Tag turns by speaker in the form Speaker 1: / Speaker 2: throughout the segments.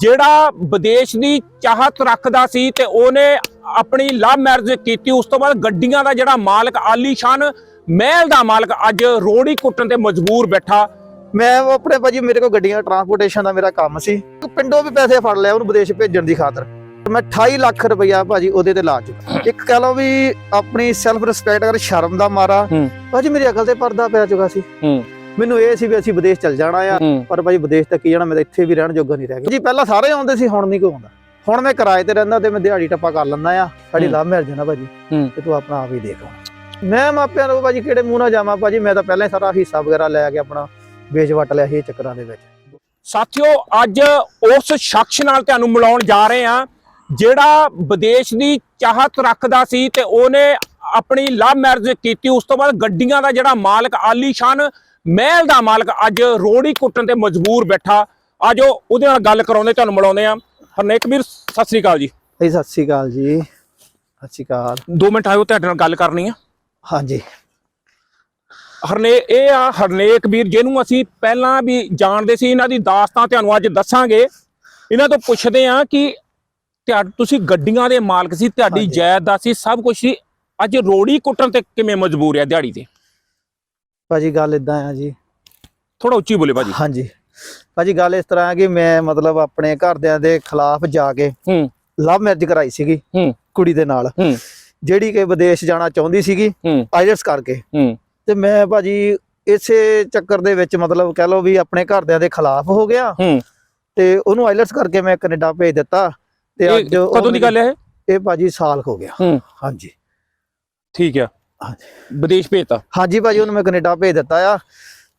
Speaker 1: ਜਿਹੜਾ ਵਿਦੇਸ਼ ਦੀ ਚਾਹਤ ਰੱਖਦਾ ਸੀ ਤੇ ਉਹਨੇ ਆਪਣੀ ਲਵ ਮੈਰਿਜ ਕੀਤੀ ਉਸ ਤੋਂ ਬਾਅਦ ਗੱਡੀਆਂ ਦਾ ਜਿਹੜਾ ਮਾਲਕ ਆਲੀਸ਼ਾਨ ਮਹਿਲ ਦਾ ਮਾਲਕ ਅੱਜ ਰੋੜੀ ਕੁੱਟਣ ਤੇ ਮਜਬੂਰ ਬੈਠਾ।
Speaker 2: ਮੈਂ ਆਪਣੇ ਭਾਜੀ ਮੇਰੇ ਕੋਲ ਗੱਡੀਆਂ ਟਰਾਂਸਪੋਰਟੇਸ਼ਨ ਦਾ ਮੇਰਾ ਕੰਮ ਸੀ। ਪਿੰਡੋਂ ਵੀ ਪੈਸੇ ਫੜ ਲਿਆ ਉਹਨੂੰ ਵਿਦੇਸ਼ ਭੇਜਣ ਦੀ ਖਾਤਰ। ਮੈਂ 28 ਲੱਖ ਰੁਪਇਆ ਭਾਜੀ ਉਹਦੇ ਤੇ ਲਾ ਚੁੱਕਾ। ਇੱਕ ਕਹ ਲਓ ਵੀ ਆਪਣੀ ਸੈਲਫ ਰਿਸਪੈਕਟ ਅਗਰ ਸ਼ਰਮ ਦਾ ਮਾਰਾ। ਭਾਜੀ ਮੇਰੀ ਅਕਲ ਤੇ ਪਰਦਾ ਪੈ ਚੁੱਕਾ ਸੀ। ਮੈਨੂੰ ਇਹ ਸੀ ਵੀ ਅਸੀਂ ਵਿਦੇਸ਼ ਚੱਲ ਜਾਣਾ ਆ
Speaker 1: ਹੂੰ।
Speaker 2: ਪਰ ਭਾਜੀ ਵਿਦੇਸ਼ ਤੱਕ ਕੀ ਜਾਣਾ ਮੈਂ ਤਾਂ ਇੱਥੇ ਵੀ ਰਹਿਣ ਜੋਗਾ ਨਹੀਂ ਰਹਿ ਗਿਆ। ਜੀ ਪਹਿਲਾਂ ਸਾਰੇ ਆਉਂਦੇ ਸੀ ਹੁਣ ਨਹੀਂ ਕੋਈ ਆਉਂਦਾ। ਹੁਣ ਮੈਂ ਕਿਰਾਏ ਤੇ ਰਹਿੰਦਾ ਤੇ ਮੈਂ ਦਿਹਾੜੀ ਟੱਪਾ ਕਰ ਲੈਂਦਾ ਆ ਸਾਡੀ
Speaker 1: ਹੂੰ।
Speaker 2: ਲਵ ਮੈਰਿਜ ਨਾ ਭਾਜੀ।
Speaker 1: ਹੂੰ।
Speaker 2: ਤੇ ਤੂੰ ਆਪਣਾ ਆਪ ਹੀ ਦੇਖ ਮੈਂ ਮਾਪਿਆਂ ਨੂੰ ਭਾਜੀ ਕਿਹੜੇ ਮੂੰਹ ਨਾਲ ਜਾਵਾਂ? ਭਾਜੀ ਮੈਂ ਤਾਂ ਪਹਿਲਾਂ ਹੀ ਸਾਰਾ ਹਿੱਸਾ ਵਗੈਰਾ ਲੈ ਕੇ ਆਪਣਾ ਵੇਚ ਵਟ ਲਿਆ ਸੀ ਚੱਕਰਾਂ ਦੇ ਵਿੱਚ।
Speaker 1: ਸਾਥੀਓ ਅੱਜ ਉਸ ਸ਼ਖਸ ਨਾਲ ਤੁਹਾਨੂੰ ਮਿਲਾਉਣ ਜਾ ਰਹੇ ਹਾਂ ਜਿਹੜਾ ਵਿਦੇਸ਼ ਦੀ ਚਾਹਤ ਰੱਖਦਾ ਸੀ ਤੇ ਉਹਨੇ ਆਪਣੀ ਲਵ ਮੈਰਿਜ ਕੀਤੀ। ਉਸ ਤੋਂ ਬਾਅਦ ਗੱਡੀਆਂ ਦਾ ਜਿਹੜਾ ਮਾਲਕ ਆਲੀਸ਼ਾਨ ਮਹਿਲ ਦਾ ਮਾਲਕ ਅੱਜ ਰੋੜੀ ਕੁੱਟਣ ਤੇ ਮਜਬੂਰ ਬੈਠਾ। ਅੱਜ ਉਹ ਉਹਦੇ ਨਾਲ ਗੱਲ ਕਰਾਉਂਦੇ ਤੁਹਾਨੂੰ ਮਿਲਾਉਂਦੇ ਆ ਹਰਨੇਕ ਵੀਰ ਸਤਿ ਸ੍ਰੀ ਅਕਾਲ ਜੀ।
Speaker 2: ਸਤਿ ਸ਼੍ਰੀ ਅਕਾਲ ਜੀ। ਸਤਿ ਸ਼੍ਰੀ ਅਕਾਲ।
Speaker 1: 2 ਮਿੰਟ ਆਇਓ ਤੁਹਾਡੇ ਨਾਲ ਗੱਲ ਕਰਨੀ ਆ।
Speaker 2: ਹਾਂਜੀ।
Speaker 1: ਹਰਨੇ ਇਹ ਆ ਹਰਨੇਕ ਵੀਰ ਜਿਹਨੂੰ ਅਸੀਂ ਪਹਿਲਾਂ ਵੀ ਜਾਣਦੇ ਸੀ ਇਹਨਾਂ ਦੀ ਦਾਸਤਾਂ ਤੁਹਾਨੂੰ ਅੱਜ ਦੱਸਾਂਗੇ। ਇਹਨਾਂ ਤੋਂ ਪੁੱਛਦੇ ਆ ਕਿ ਤੁਸੀਂ ਗੱਡੀਆਂ ਦੇ ਮਾਲਕ ਸੀ ਤੁਹਾਡੀ। ਜਾਇਦਾਦ ਸੀ ਸਭ ਕੁਝ ਸੀ। ਅੱਜ ਰੋੜੀ ਕੁੱਟਣ ਤੇ ਕਿਵੇਂ ਮਜਬੂਰ ਆ ਦਿਹਾੜੀ ਤੇ?
Speaker 2: ਭਾਜੀ ਗੱਲ ਇਦਾਂ ਆ ਜੀ
Speaker 1: ਥੋੜਾ ਉੱਚੀ ਬੋਲੇ ਭਾਜੀ
Speaker 2: ਹਾਂਜੀ ਭਾਜੀ ਗੱਲ ਇਸ ਤਰ੍ਹਾਂ ਹੈ ਕਿ ਮੈਂ ਮਤਲਬ ਆਪਣੇ ਘਰਦਿਆਂ ਦੇ ਖਿਲਾਫ ਜਾ ਕੇ
Speaker 1: ਹੂੰ
Speaker 2: ਲਵ ਮੈਰਿਜ ਕਰਾਈ ਸੀਗੀ
Speaker 1: ਹੂੰ।
Speaker 2: ਕੁੜੀ ਦੇ ਨਾਲ
Speaker 1: ਹੂੰ।
Speaker 2: ਜਿਹੜੀ ਕਿ ਵਿਦੇਸ਼ ਜਾਣਾ ਚਾਹੁੰਦੀ ਸੀਗੀ। ਆਈਲਟਸ ਕਰਕੇ
Speaker 1: ਹੂੰ
Speaker 2: ਤੇ ਮੈਂ ਭਾਜੀ ਇਸੇ ਚੱਕਰ ਦੇ ਵਿੱਚ ਮਤਲਬ ਕਹਿ ਲਓ ਵੀ ਆਪਣੇ ਘਰਦਿਆਂ ਦੇ ਖਿਲਾਫ ਹੋ ਗਿਆ
Speaker 1: ਹੂੰ
Speaker 2: ਤੇ ਉਹਨੂੰ ਆਈਲਟਸ ਕਰਕੇ ਮੈਂ ਕੈਨੇਡਾ ਭੇਜ ਦਿੱਤਾ ਤੇ ਅੱਜ
Speaker 1: ਕਦੋਂ ਦੀ ਗੱਲ ਹੈ ਇਹ?
Speaker 2: ਭਾਜੀ ਸਾਲ ਹੋ ਗਿਆ
Speaker 1: ਹੂੰ।
Speaker 2: ਹਾਂਜੀ
Speaker 1: ਠੀਕ ਆ। ਵਿਦੇਸ਼ ਭੇਜਤਾ?
Speaker 2: ਹਾਂਜੀ ਭਾਜੀ ਉਹਨੂੰ ਮੈਂ ਕੈਨੇਡਾ ਭੇਜ ਦਿੱਤਾ ਆ।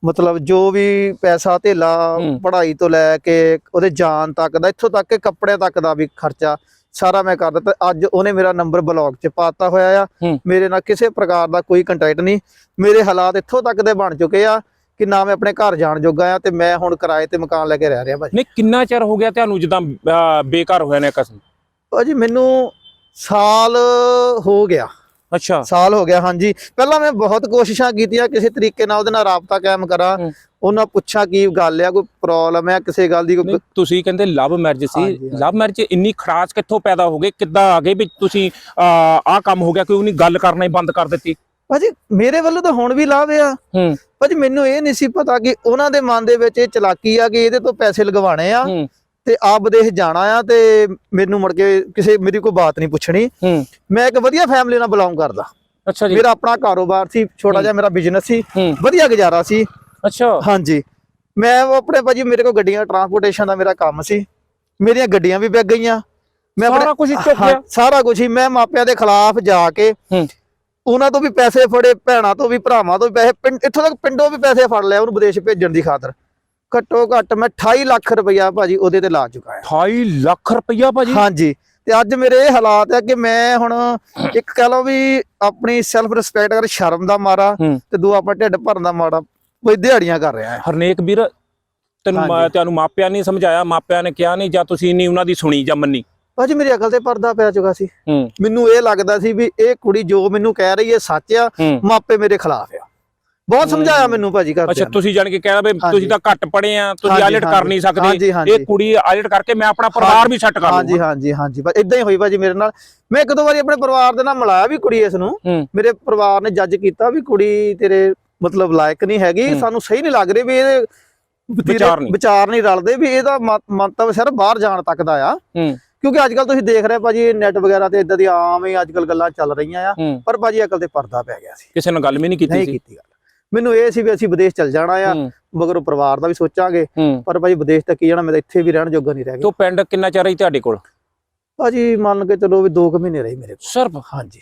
Speaker 2: ਮਤਲਬ ਜੋ ਵੀ ਪੈਸਾ ਧੇਲਾ। ਪੜ੍ਹਾਈ ਤੋਂ ਲੈ ਕੇ ਉਹਦੇ ਜਾਣ ਤੱਕ ਦਾ ਇੱਥੋਂ ਤੱਕ ਕਿ ਕੱਪੜੇ ਤੱਕ ਦਾ ਵੀ ਖਰਚਾ ਸਾਰਾ ਮੈਂ ਕਰ ਦਿੱਤਾ। ਅੱਜ ਉਹਨੇ ਮੇਰਾ ਨੰਬਰ ਬਲੌਕ 'ਚ ਪਾਤਾ ਹੋਇਆ ਆ। ਮੇਰੇ ਨਾਲ ਕਿਸੇ ਪ੍ਰਕਾਰ ਦਾ ਕੋਈ ਕੰਟੈਕਟ ਨਹੀਂ। ਮੇਰੇ ਹਾਲਾਤ ਇੱਥੋਂ ਤੱਕ ਦੇ ਬਣ ਚੁੱਕੇ ਆ ਕਿ ਨਾ ਮੈਂ ਆਪਣੇ ਘਰ ਜਾਣ ਜੋਗਾ ਆ ਤੇ ਮੈਂ ਹੁਣ ਕਿਰਾਏ ਤੇ ਮਕਾਨ ਲੈ ਕੇ ਰਹਿ ਰਿਹਾ ਭਾਜੀ।
Speaker 1: ਨਹੀਂ ਕਿੰਨਾ ਚਿਰ ਹੋ ਗਿਆ ਤੁਹਾਨੂੰ ਜਿੱਦਾਂ ਬੇਘਰ ਹੋਇਆ ਨੇ ਕਸਮ
Speaker 2: ਭਾਜੀ ਮੈਨੂੰ ਸਾਲ ਹੋ ਗਿਆ।
Speaker 1: ਅੱਛਾ।
Speaker 2: ਸਾਲ ਹੋ ਗਿਆ ਹਾਂਜੀ। ਪਹਿਲਾਂ ਮੈਂ ਬਹੁਤ ਕੋਸ਼ਿਸ਼ਾਂ ਕੀਤੀਆਂ ਕਿਸੇ ਤਰੀਕੇ ਨਾਲ ਉਹਦੇ ਨਾਲ ਰਾਬਤਾ ਕਾਇਮ ਕਰਾਂ। ਉਹਨਾਂ ਪੁੱਛਾਂ ਕੀ ਗੱਲ ਆ ਕੋਈ ਪ੍ਰੋਬਲਮ ਹੈ ਕਿਸੇ ਗੱਲ ਦੀ ਕੋਈ
Speaker 1: ਤੁਸੀਂ ਕਹਿੰਦੇ ਲਵ ਮੈਰਿਜ ਸੀ। ਲਵ ਮੈਰਿਜ ਇੰਨੀ ਖੜਾਸ ਕਿੱਥੋਂ ਪੈਦਾ ਹੋ ਗਈ ਕਿੱਦਾਂ ਆ ਗਏ ਵੀ ਤੁਸੀਂ ਆਹ ਕੰਮ ਹੋ ਗਿਆ ਕਿ ਉਹਨੇ ਗੱਲ ਕਰਨਾ ਹੀ ਬੰਦ ਕਰ ਦਿੱਤੀ?
Speaker 2: ਭਾਜੀ ਮੇਰੇ ਵੱਲੋਂ ਤਾਂ ਹੁਣ ਵੀ ਲਾਭ ਆ। ਭਾਜੀ ਮੈਨੂੰ ਇਹ ਨਹੀਂ ਸੀ ਪਤਾ ਕਿ ਉਹਨਾਂ ਦੇ ਮਨ ਦੇ ਵਿੱਚ ਇਹ ਚਲਾਕੀ ਆ ਕਿ ਇਹਦੇ ਤੋਂ ਪੈਸੇ ਲਗਵਾਣੇ ਆ। ਤੇ ਆਪ ਵਿਦੇਸ਼ ਜਾਣਾ ਆ ਤੇ ਮੈਨੂੰ ਮੁੜ ਕੇ ਕਿਸੇ ਮੇਰੀ ਕੋਈ ਬਾਤ ਨਹੀਂ ਪੁੱਛਣੀ। ਮੈਂ ਇੱਕ ਵਧੀਆ ਫੈਮਿਲੀ ਨਾਲ ਬਿਲੋਂਗ ਕਰਦਾ।
Speaker 1: ਅੱਛਾ ਜੀ।
Speaker 2: ਮੇਰਾ ਆਪਣਾ ਕਾਰੋਬਾਰ ਸੀ ਛੋਟਾ। ਜਿਹਾ ਮੇਰਾ ਬਿਜ਼ਨਸ ਸੀ। ਵਧੀਆ ਗੁਜ਼ਾਰਾ ਸੀ।
Speaker 1: ਅੱਛਾ।
Speaker 2: ਹਾਂਜੀ। ਮੈਂ ਉਹ ਆਪਣੇ ਭਾਜੀ ਮੇਰੇ ਕੋਲ ਗੱਡੀਆਂ ਟਰਾਂਸਪੋਰਟੇਸ਼ਨ ਦਾ ਮੇਰਾ ਕੰਮ ਸੀ। ਮੇਰੀਆਂ ਗੱਡੀਆਂ ਵੀ ਵਿਕ ਗਈਆਂ। ਮੈਂ
Speaker 1: ਸਾਰਾ ਕੁਝ ਚੁੱਕ ਗਿਆ।
Speaker 2: ਸਾਰਾ ਕੁਝ ਹੀ। ਮੈਂ ਮਾਪਿਆਂ ਦੇ ਖਿਲਾਫ ਜਾ ਕੇ। ਉਹਨਾਂ ਤੋਂ ਵੀ ਪੈਸੇ ਫੜੇ ਭੈਣਾਂ ਤੋਂ ਵੀ ਭਰਾਵਾਂ ਤੋਂ ਵੀ ਪੈਸੇ ਇੱਥੋਂ ਤੱਕ ਪਿੰਡੋਂ ਵੀ ਪੈਸੇ ਫੜ ਲਿਆ ਉਹਨੂੰ ਵਿਦੇਸ਼ ਭੇਜਣ ਦੀ ਖਾਤਰ। ਘੱਟੋ ਘੱਟ ਮੈਂ 28 ਲੱਖ ਰੁਪਇਆ ਭਾਜੀ ਉਹਦੇ ਤੇ ਲਾ ਚੁੱਕਾ ਹਾਂ
Speaker 1: 28 ਲੱਖ ਰੁਪਇਆ ਭਾਜੀ?
Speaker 2: ਹਾਂਜੀ। ਤੇ ਅੱਜ ਮੇਰੇ ਇਹ ਹਾਲਾਤ ਹੈ ਕਿ ਮੈਂ ਹੁਣ ਇੱਕ ਕਹ ਲਓ ਵੀ ਆਪਣੀ ਸੈਲਫ ਰਿਸਪੈਕਟ ਅਗਰ ਸ਼ਰਮ ਦਾ ਮਾਰਾ। ਤੇ ਦੋ ਆਪਣਾ ਢਿੱਡ ਭਰਨ ਦਾ ਮਾਰਾ ਕੋਈ ਦਿਹਾੜੀਆਂ ਕਰ ਰਿਹਾ ਹੈ।
Speaker 1: ਹਰਨੇਕ ਵੀਰ ਤੈਨੂੰ। ਤੁਹਾਨੂੰ ਮਾਪਿਆਂ ਨੇ ਸਮਝਾਇਆ ਮਾਪਿਆਂ ਨੇ ਕਿਹਾ ਨਹੀਂ ਜਾਂ ਤੁਸੀਂ ਨਹੀਂ ਉਹਨਾਂ ਦੀ ਸੁਣੀ ਜਾਂ ਮੰਨੀ?
Speaker 2: ਭਾਜੀ ਮੇਰੀ ਅਕਲ ਤੇ ਪਰਦਾ ਪੈ ਚੁੱਕਾ ਸੀ। ਮੈਨੂੰ ਇਹ ਲੱਗਦਾ ਸੀ ਵੀ ਇਹ ਕੁੜੀ ਜੋ ਮੈਨੂੰ ਕਹਿ ਰਹੀ ਹੈ ਸੱਚ ਆ ਮਾਪੇ ਮੇਰੇ ਖਿਲਾਫ ਆ। ਬਹੁਤ ਸਮਝਾਇਆ ਮੈਨੂੰ ਭਾਜੀ
Speaker 1: ਅੱਛਾ
Speaker 2: ਕਰਦੇ
Speaker 1: ਤੁਸੀਂ ਜਾਣ ਕੇ ਕਹਿਣਾ ਵੀ
Speaker 2: ਹਾਂਜੀ।
Speaker 1: ਤੁਸੀਂ ਤਾਂ ਘੱਟ ਪੜੇ ਆ ਤੁਸੀਂ
Speaker 2: ਹਾਂਜੀ,
Speaker 1: ਆਇਲਟ ਕਰ
Speaker 2: ਹਾਂਜੀ।
Speaker 1: ਨਹੀਂ ਸਕਦੇ।
Speaker 2: ਹਾਂਜੀ ਹਾਂਜੀ।
Speaker 1: ਇਹ ਕੁੜੀ ਆਇਲਟ ਕਰਕੇ ਮੈਂ ਆਪਣਾ ਪਰਿਵਾਰ ਵੀ ਸੈੱਟ ਕਰ
Speaker 2: ਹਾਂਜੀ
Speaker 1: ਲੂੰਗਾ
Speaker 2: ਹਾਂਜੀ ਹਾਂਜੀ। ਬਸ ਇਦਾਂ ਹੀ ਹੋਈ ਭਾਜੀ ਮੇਰੇ ਨਾਲ। ਮੈਂ ਇੱਕ ਦੋ ਵਾਰੀ ਆਪਣੇ ਪਰਿਵਾਰ ਦੇ ਨਾਲ ਮਿਲਾਇਆ ਵੀ ਕੁੜੀ ਇਸ ਨੂੰ। ਮੇਰੇ ਪਰਿਵਾਰ ਨੇ ਜੱਜ ਕੀਤਾ ਵੀ ਕੁੜੀ ਤੇਰੇ ਮਤਲਬ ਲਾਇਕ ਨਹੀਂ ਹੈਗੀ। ਸਾਨੂੰ ਸਹੀ ਨਹੀਂ ਲੱਗ ਰਹੀ ਵੀ ਇਹ
Speaker 1: ਵਿਚਾਰ ਨਹੀਂ।
Speaker 2: ਵਿਚਾਰ ਨਹੀਂ ਰਲਦੇ ਵੀ ਇਹਦਾ ਮੰਤਵ ਸਿਰਫ ਬਾਹਰ ਜਾਣ ਤੱਕ ਦਾ ਆ। ਕਿਉਂਕਿ ਅੱਜ ਕੱਲ ਤੁਸੀਂ ਦੇਖ ਰਹੇ ਭਾਜੀ ਨੈਟ ਵਗੈਰਾ ਤੇ ਇਦਾਂ ਦੀ ਆਮ ਹੀ ਅੱਜ ਕੱਲ ਗੱਲਾਂ ਚੱਲ ਰਹੀਆਂ ਆ। ਪਰ ਭਾਜੀ ਅਕਲ ਤੇ ਪਰਦਾ ਪੈ ਗਿਆ ਸੀ।
Speaker 1: ਕਿਸੇ ਨਾਲ ਗੱਲ ਵੀ ਨਹੀਂ ਕੀਤੀ
Speaker 2: ਨਹੀਂ
Speaker 1: ਸੀ।
Speaker 2: ਕੀਤੀ ਗੱਲ। ਮੈਨੂੰ ਇਹ ਸੀ ਵੀ ਅਸੀਂ ਵਿਦੇਸ਼ ਚੱਲ ਜਾਣਾ ਆ ਮਗਰ ਪਰਿਵਾਰ ਦਾ ਵੀ ਸੋਚਾਂਗੇ ਪਰ ਭਾਜੀ ਵਿਦੇਸ਼ ਤੱਕ ਹੀ ਜਾਣਾ ਮੈਂ ਤਾਂ ਇੱਥੇ ਵੀ ਰਹਿਣ ਜੋਗਾ ਨਹੀਂ ਰਹਿ ਗਿਆ।
Speaker 1: ਤੋ ਪਿੰਡ ਕਿੰਨਾ ਚਿਰ ਰਹੀ ਤੁਹਾਡੇ ਕੋਲ?
Speaker 2: ਭਾਜੀ ਮੰਨ ਕੇ ਚਲੋ ਵੀ 2 ਕੁ ਮਹੀਨੇ ਰਹੀ ਮੇਰੇ ਕੋਲ।
Speaker 1: ਸਿਰਫ?
Speaker 2: ਹਾਂਜੀ।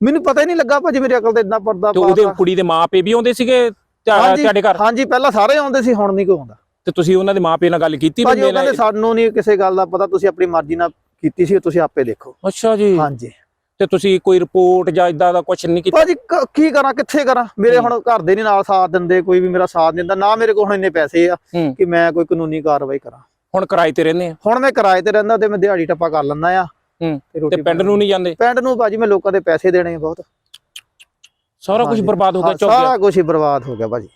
Speaker 2: ਮੈਨੂੰ ਪਤਾ ਹੀ ਨਹੀਂ ਲੱਗਾ ਭਾਜੀ ਮੇਰੀ ਅਕਲ ਤੇ ਇਦਾਂ ਪਰਦਾ
Speaker 1: ਤੇ ਉਹਦੇ। ਕੁੜੀ ਦੇ ਮਾਪੇ ਵੀ ਆਉਂਦੇ ਸੀਗੇ ਤੁਹਾਡੇ ਘਰ?
Speaker 2: ਹਾਂਜੀ ਪਹਿਲਾਂ ਸਾਰੇ ਆਉਂਦੇ ਸੀ ਹੁਣ ਨਹੀਂ ਕੋਈ ਆਉਂਦਾ।
Speaker 1: ਤੇ ਤੁਸੀਂ ਉਹਨਾਂ ਦੇ ਮਾਪੇ ਨਾਲ ਗੱਲ ਕੀਤੀ ਵੀ
Speaker 2: ਭਾਜੀ ਉਹ ਕਹਿੰਦੇ ਸਾਨੂੰ ਨਹੀਂ ਕਿਸੇ ਗੱਲ ਦਾ ਪਤਾ ਤੁਸੀਂ ਆਪਣੀ ਮਰਜ਼ੀ ਨਾਲ ਕੀਤੀ ਸੀ ਤੁਸੀਂ ਆਪੇ ਦੇਖੋ।
Speaker 1: ਅੱਛਾ ਜੀ।
Speaker 2: ਹਾਂਜੀ।
Speaker 1: ਤੇ ਤੁਸੀਂ ਕੋਈ ਰਿਪੋਰਟ ਜਾਂ ਇਦਾਂ ਦਾ ਕੁਝ ਨਹੀਂ ਕੀਤਾ?
Speaker 2: ਭਾਜੀ ਕ- ਕੀ ਕਰਾਂ ਕਿੱਥੇ ਕਰਾਂ? ਮੇਰੇ। ਹੁਣ ਘਰ ਦੇ ਨਹੀਂ ਨਾਲ ਸਾਥ ਦਿੰਦੇ ਕੋਈ ਵੀ ਮੇਰਾ ਸਾਥ ਦਿੰਦਾ ਨਾ ਮੇਰੇ ਕੋਲ ਹੁਣ ਇੰਨੇ ਪੈਸੇ ਆ
Speaker 1: ਹੂੰ।
Speaker 2: ਕਿ ਮੈਂ ਕੋਈ ਕਾਨੂੰਨੀ ਕਾਰਵਾਈ ਕਰਾਂ।
Speaker 1: ਹੁਣ ਕਿਰਾਏ ਤੇ ਰਹਿੰਦੇ ਆ?
Speaker 2: ਹੁਣ ਮੈਂ ਕਿਰਾਏ ਤੇ ਰਹਿੰਦਾ ਤੇ ਮੈਂ ਦਿਹਾੜੀ ਟੱਪਾ ਕਰ ਲੈਂਦਾ ਆ।
Speaker 1: ਹੂੰ।
Speaker 2: ਤੇ ਰੋਟੀ
Speaker 1: ਤੇ ਪਿੰਡ ਨੂੰ ਨਹੀਂ ਜਾਂਦੇ?
Speaker 2: ਪਿੰਡ ਨੂੰ ਭਾਜੀ ਮੈਂ ਲੋਕਾਂ ਦੇ ਪੈਸੇ ਦੇਣੇ ਆ ਬਹੁਤ।
Speaker 1: ਸਾਰਾ ਕੁਝ
Speaker 2: ਹਾਂਜੀ।
Speaker 1: ਬਰਬਾਦ ਹੋ ਗਿਆ ਚੁੱਕ ਗਿਆ।
Speaker 2: ਸਾਰਾ ਕੁਝ ਹੀ ਬਰਬਾਦ ਹੋ ਗਿਆ ਭਾਜੀ।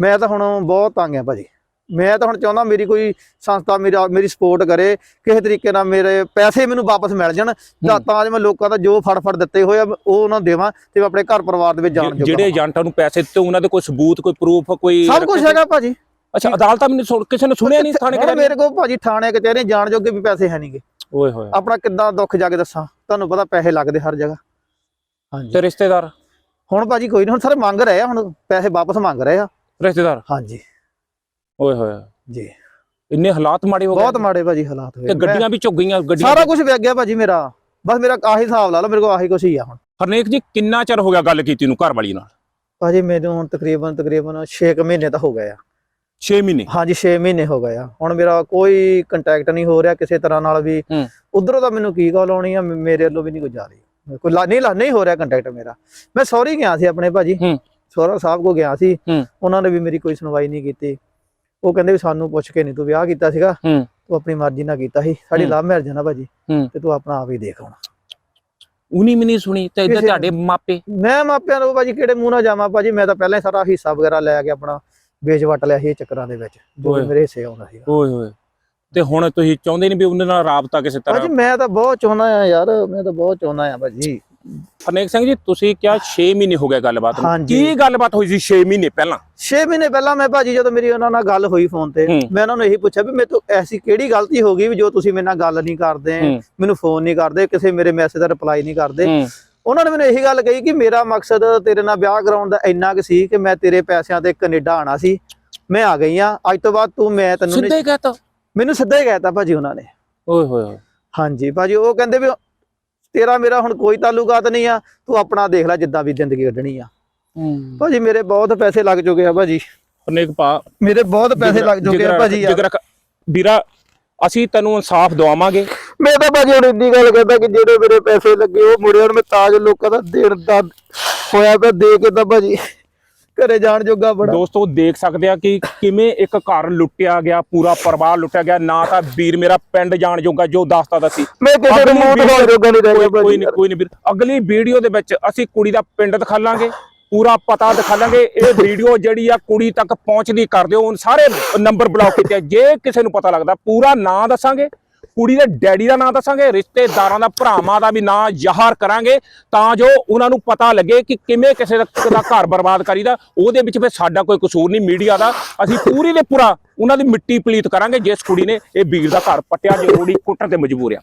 Speaker 2: ਮੈਂ ਤਾਂ ਹੁਣ ਬਹੁਤ ਤੰਗ ਆ ਭਾਜੀ। ਮੈਂ ਤਾਂ ਹੁਣ ਚਾਹੁੰਦਾ ਮੇਰੀ ਕੋਈ ਸੰਸਥਾ ਮੇਰਾ ਮੇਰੀ ਸਪੋਰਟ ਕਰੇ ਕਿਸੇ ਤਰੀਕੇ ਨਾਲ ਮੇਰੇ ਪੈਸੇ ਮੈਨੂੰ ਵਾਪਸ ਮਿਲ ਜਾਣ ਤਾਂ ਤਾਂ ਜੋ ਮੈਂ ਲੋਕਾਂ ਦਾ ਜੋ ਫੜ ਫੜ ਦਿੱਤੇ ਹੋਏ ਆ ਉਹ ਉਹਨਾਂ ਦੇਵਾਂ ਤੇ ਆਪਣੇ ਘਰ ਪਰਿਵਾਰ ਦੇ ਵਿੱਚ ਜਾਣ ਜੋਗਾ
Speaker 1: ਜਿਹੜੇ ਏਜੰਟਾਂ ਨੂੰ ਪੈਸੇ ਦਿੱਤੇ ਉਹਨਾਂ ਦੇ ਕੋਈ ਸਬੂਤ ਕੋਈ ਪ੍ਰੂਫ ਕੋਈ
Speaker 2: ਸਭ ਕੁਝ ਹੈਗਾ ਭਾਜੀ।
Speaker 1: ਅੱਛਾ ਅਦਾਲਤਾਂ ਮੈਨੂੰ ਸੁਣ- ਕਿਸੇ ਨੇ ਸੁਣਿਆ ਨਹੀਂ ਥਾਣੇ ਕਦੇ
Speaker 2: ਮੇਰੇ ਕੋਲ ਭਾਜੀ ਥਾਣੇ ਕਚਹਿਰੇ ਜਾਣ ਜੋਗੇ ਵੀ ਪੈਸੇ ਹੈ ਨਹੀਂਗੇ
Speaker 1: ਓਏ ਹੋਏ।
Speaker 2: ਆਪਣਾ ਕਿੱਦਾਂ ਦੁੱਖ ਜਾ ਕੇ ਦੱਸਾਂ ਤੁਹਾਨੂੰ ਪਤਾ ਪੈਸੇ ਲੱਗਦੇ ਹਰ ਜਗ੍ਹਾ। ਹਾਂਜੀ।
Speaker 1: ਤੇ ਰਿਸ਼ਤੇਦਾਰ?
Speaker 2: ਹੁਣ ਭਾਜੀ ਕੋਈ ਨਹੀਂ ਹੁਣ ਸਾਰੇ ਮੰਗ ਰਹੇ ਆ ਹੁਣ ਪੈਸੇ ਵਾਪਸ ਮੰਗ ਰਹੇ ਆ।
Speaker 1: ਰਿਸ਼ਤੇਦਾਰ?
Speaker 2: ਹਾਂਜੀ।
Speaker 1: ਓਏ ਹੋਏ।
Speaker 2: ਜੀ।
Speaker 1: ਇੰਨੇ ਹਾਲਾਤ ਮਾੜੇ ਹੋ ਗਏ।
Speaker 2: ਬਹੁਤ ਮਾੜੇ ਭਾਜੀ ਹਾਲਾਤ ਹੋਏ।
Speaker 1: ਤੇ ਗੱਡੀਆਂ ਵੀ ਝੁੱਕ ਗਈਆਂ ਗੱਡੀਆਂ
Speaker 2: ਸਾਰਾ ਕੁਝ ਵਿਕ ਗਿਆ ਭਾਜੀ ਮੇਰਾ। ਬਸ ਮੇਰਾ ਆਹੀ ਹਿਸਾਬ ਲਾ ਲਓ ਮੇਰੇ ਕੋਲ ਆਹੀ ਕੁਛ ਹੀ ਆ ਹੁਣ।
Speaker 1: ਹਰਨੇਕ ਜੀ ਕਿੰਨਾ ਚਿਰ ਹੋ ਗਿਆ ਗੱਲ ਕੀਤੀ ਨੂੰ ਘਰ ਵਾਲੀ ਨਾਲ?
Speaker 2: ਭਾਜੀ ਮੈਨੂੰ ਹੁਣ ਤਕਰੀਬਨ ਤਕਰੀਬਨ 6 ਮਹੀਨੇ ਤਾਂ ਹੋ ਗਏ ਆ।
Speaker 1: 6 ਮਹੀਨੇ?
Speaker 2: ਹਾਂਜੀ 6 ਮਹੀਨੇ ਹੋ ਗਏ ਆ। ਹੁਣ ਮੇਰਾ ਕੋਈ ਕੰਟੈਕਟ ਨਹੀਂ ਹੋ ਰਿਹਾ ਕਿਸੇ ਤਰ੍ਹਾਂ ਨਾਲ ਵੀ। ਉਧਰੋਂ ਤਾਂ ਮੈਨੂੰ ਕੀ ਕਾਲ ਆਉਣੀ ਆ ਮੇਰੇ ਵੱਲੋਂ ਵੀ ਨਹੀਂ ਕੋਈ ਜਾ ਰਹੀ। ਕੋਈ ਲਾ- ਨਹੀਂ ਲਾ ਨਹੀਂ ਹੋ ਰਿਹਾ ਕੰਟੈਕਟ ਮੇਰਾ। ਮੈਂ ਸੌਰੀ ਗਿਆ ਸੀ ਆਪਣੇ ਭਾਜੀ। ਸੋਹਰਾ ਸਾਹਿਬ ਕੋ ਗਿਆ ਸੀ। ਉਹਨਾਂ ਨੇ ਵੀ ਮੇਰੀ ਕੋਈ ਸੁਣਵਾਈ ਨਹੀਂ ਕੀਤੀ। ਉਹ ਕਹਿੰਦੇ ਵੀ ਸਾਨੂੰ ਪੁੱਛ ਕੇ ਨਹੀਂ ਤੂੰ ਵਿਆਹ ਕੀਤਾ ਸੀਗਾ
Speaker 1: ਹੂੰ।
Speaker 2: ਤੂੰ ਆਪਣੀ ਮਰਜ਼ੀ ਨਾਲ ਕੀਤਾ ਸੀ ਸਾਡੀ
Speaker 1: ਹੂੰ।
Speaker 2: ਲਵ ਮੈਰਿਜ ਨਾ ਭਾਜੀ।
Speaker 1: ਹੂੰ।
Speaker 2: ਤੇ ਤੂੰ ਆਪਣਾ ਆਪ ਹੀ ਦੇਖ ਹੁਣ।
Speaker 1: ਉਨੀ ਵੀ ਨਹੀਂ ਸੁਣੀ ਤੇ ਇੱਧਰ ਤੁਹਾਡੇ ਮਾਪੇ?
Speaker 2: ਮੈਂ ਮਾਪਿਆਂ ਨੂੰ ਭਾਜੀ ਕਿਹੜੇ ਮੂੰਹ ਨਾਲ ਜਾਵਾਂ ਭਾਜੀ? ਮੈਂ ਤਾਂ ਪਹਿਲਾਂ ਹੀ ਸਾਰਾ ਹਿੱਸਾ ਵਗੈਰਾ ਲੈ ਕੇ ਆਪਣਾ ਵੇਚ ਵਟ ਲਿਆ ਸੀ ਇਹ ਚੱਕਰਾਂ ਦੇ ਵਿੱਚ। ਜੋ। ਮੇਰੇ ਹਿੱਸੇ ਆਉਂਦਾ ਸੀਗਾ।
Speaker 1: ਓਏ ਹੋਏ ਤੇ ਹੁਣ ਤੁਸੀਂ ਚਾਹੁੰਦੇ ਨਹੀਂ ਵੀ ਉਹਨਾਂ ਨਾਲ ਰਾਬਤਾ ਕਿਸੇ ਤਰ੍ਹਾਂ?
Speaker 2: ਭਾਜੀ ਮੈਂ ਤਾਂ ਬਹੁਤ ਚਾਹੁੰਦਾ ਆ ਯਾਰ ਮੈਂ ਤਾਂ ਬਹੁਤ ਚਾਹੁੰਦਾ ਆ ਭਾਜੀ।
Speaker 1: ਹਰਨੇਕ ਸਿੰਘ ਜੀ ਤੁਸੀਂ ਕਿਹਾ 6 ਮਹੀਨੇ ਹੋ ਗਏ ਗੱਲਬਾਤ ਨੂੰ। ਕੀ ਗੱਲਬਾਤ ਹੋਈ ਸੀ 6 ਮਹੀਨੇ ਪਹਿਲਾਂ?
Speaker 2: 6 ਮਹੀਨੇ ਪਹਿਲਾਂ ਮੈਂ ਭਾਜੀ ਜਦੋਂ ਮੇਰੀ ਉਹਨਾਂ ਨਾਲ ਗੱਲ ਹੋਈ ਫੋਨ ਤੇ। ਮੈਂ ਉਹਨਾਂ ਨੂੰ ਇਹੀ ਪੁੱਛਿਆ ਵੀ ਮੇਰੇ ਤੋਂ ਐਸੀ ਕਿਹੜੀ ਗਲਤੀ ਹੋ ਗਈ ਵੀ ਜੋ ਤੁਸੀਂ ਮੇਰੇ ਨਾਲ ਗੱਲ ਨਹੀਂ ਕਰਦੇ। ਮੈਨੂੰ ਫੋਨ ਨਹੀਂ ਕਰਦੇ ਕਿਸੇ ਮੇਰੇ ਮੈਸੇਜ ਦਾ ਰਿਪਲਾਈ ਨਹੀਂ ਕਰਦੇ। ਉਹਨਾਂ ਨੇ ਮੈਨੂੰ ਇਹੀ ਗੱਲ ਕਹੀ ਕਿ ਮੇਰਾ ਮਕਸਦ ਤੇਰੇ ਨਾਲ ਵਿਆਹ ਕਰਾਉਣ ਦਾ ਇੰਨਾ ਕੁ ਸੀ ਕਿ ਮੈਂ ਤੇਰੇ ਪੈਸਿਆਂ ਤੇ ਕੈਨੇਡਾ ਆਣਾ ਸੀ। ਮੈਂ ਆ ਗਈ ਆ ਅੱਜ ਤੋਂ ਬਾਅਦ ਤੂੰ ਮੈਂ ਤੈਨੂੰ
Speaker 1: ਸਿੱਧੇ ਕਹਤਾ।
Speaker 2: ਮੈਨੂੰ ਸਿੱਧਾ ਹੀ ਕਹਿਤਾ ਭਾਜੀ ਉਹਨਾਂ ਨੇ।
Speaker 1: ਓਏ ਹੋਏ ਹੋਏ।
Speaker 2: ਹਾਂਜੀ ਭਾਜੀ ਉਹ ਕਹਿੰਦੇ ਵੀ ਤੇਰਾ ਮੇਰਾ ਹੁਣ ਕੋਈ ਤਾਲੁਕਾਤ ਨਹੀਂ ਆ ਤੂੰ ਆਪਣਾ ਦੇਖ ਲੈ ਜਿੱਦਾਂ ਵੀ ਜ਼ਿੰਦਗੀ ਕੱਢਣੀ ਆ। ਭਾਜੀ ਮੇਰੇ ਬਹੁਤ ਪੈਸੇ ਲੱਗ ਚੁੱਕੇ ਆ ਭਾਜੀ।
Speaker 1: ਹਰਨੇਕ ਭਾ
Speaker 2: ਮੇਰੇ ਬਹੁਤ ਪੈਸੇ ਲੱਗ ਚੁੱਕੇ ਆ ਭਾਜੀ
Speaker 1: ਵੀਰਾ ਅਸੀਂ ਤੈਨੂੰ ਇਨਸਾਫ ਦਵਾਵਾਂਗੇ।
Speaker 2: ਮੈਂ ਤਾਂ ਭਾਜੀ ਹੁਣ ਇੰਨੀ ਗੱਲ ਕਰਦਾ ਕਿ ਜਿਹੜੇ ਮੇਰੇ ਪੈਸੇ ਲੱਗੇ ਉਹ ਮੁੜੇ ਹੁਣ ਮੈਂ ਤਾਜ ਲੋਕਾਂ ਦਾ ਦੇਣ ਦਾ ਹੋਇਆ ਪਿਆ ਦੇ ਕੇ ਤਾਂ ਭਾਜੀ। ਘਰੇ ਜਾਣ ਜੋਗਾ ਬੜਾ।
Speaker 1: ਦੋਸਤੋ ਦੇਖ ਸਕਦੇ ਆ ਕਿ ਕਿਵੇਂ ਇੱਕ ਘਰ ਲੁੱਟਿਆ ਗਿਆ ਪੂਰਾ ਪਰਿਵਾਰ ਲੁੱਟਿਆ ਗਿਆ। ਨਾ ਤਾਂ ਵੀਰ ਮੇਰਾ ਪਿੰਡ ਜਾਣ ਜੋਗਾ ਜੋ ਦੱਸਦਾ ਦਾ ਸੀ।
Speaker 2: ਮੈਂ ਕਿਸੇ ਨੂੰ ਮੂੰਹ ਦਿਖਾਉਣ ਜੋਗਾ ਨਹੀਂ ਰਹਿ ਗਿਆ
Speaker 1: ਕੋਈ ਨਹੀਂ ਕੋਈ ਨਹੀਂ ਵੀਰ। ਅਗਲੀ ਵੀਡੀਓ ਦੇ ਵਿੱਚ ਅਸੀਂ ਕੁੜੀ ਦਾ ਪਿੰਡ ਦਿਖਾ ਲਾਂਗੇ ਪੂਰਾ ਪਤਾ ਦਿਖਾ ਲਾਂਗੇ ਇਹ ਵੀਡੀਓ ਜਿਹੜੀ ਆ ਕੁੜੀ ਤੱਕ ਪਹੁੰਚਦੀ ਕਰ ਦਿਓ ਹੁਣ ਸਾਰੇ ਨੰਬਰ ਬਲੌਕ ਕੀਤੇ। ਜੇ ਕਿਸੇ ਨੂੰ ਪਤਾ ਲੱਗਦਾ ਪੂਰਾ ਨਾਂ ਦੱਸਾਂਗੇ। ਕੁੜੀ ਦੇ ਡੈਡੀ ਦਾ ਨਾਂ ਦੱਸਾਂਗੇ, ਰਿਸ਼ਤੇਦਾਰਾਂ ਦਾ, ਭਰਾਵਾਂ ਦਾ ਵੀ ਨਾਂ ਜ਼ਾਹਰ ਕਰਾਂਗੇ। ਤਾਂ ਜੋ ਉਹਨਾਂ ਨੂੰ ਪਤਾ ਲੱਗੇ ਕਿ ਕਿਵੇਂ ਕਿਸੇ ਦਾ ਘਰ ਬਰਬਾਦ ਕਰੀਦਾ। ਉਹਦੇ ਵਿੱਚ ਫਿਰ ਸਾਡਾ ਕੋਈ ਕਸੂਰ ਨਹੀਂ ਮੀਡੀਆ ਦਾ। ਅਸੀਂ ਪੂਰੀ ਦੇ ਪੂਰਾ ਉਹਨਾਂ ਦੀ ਮਿੱਟੀ ਪਲੀਤ ਕਰਾਂਗੇ, ਜਿਸ ਕੁੜੀ ਨੇ ਇਹ ਵੀਰ ਦਾ ਘਰ ਪੱਟਿਆ, ਜੋ ਕੁੜੀ ਕੁੱਟਣ ਤੇ ਮਜਬੂਰ ਆ।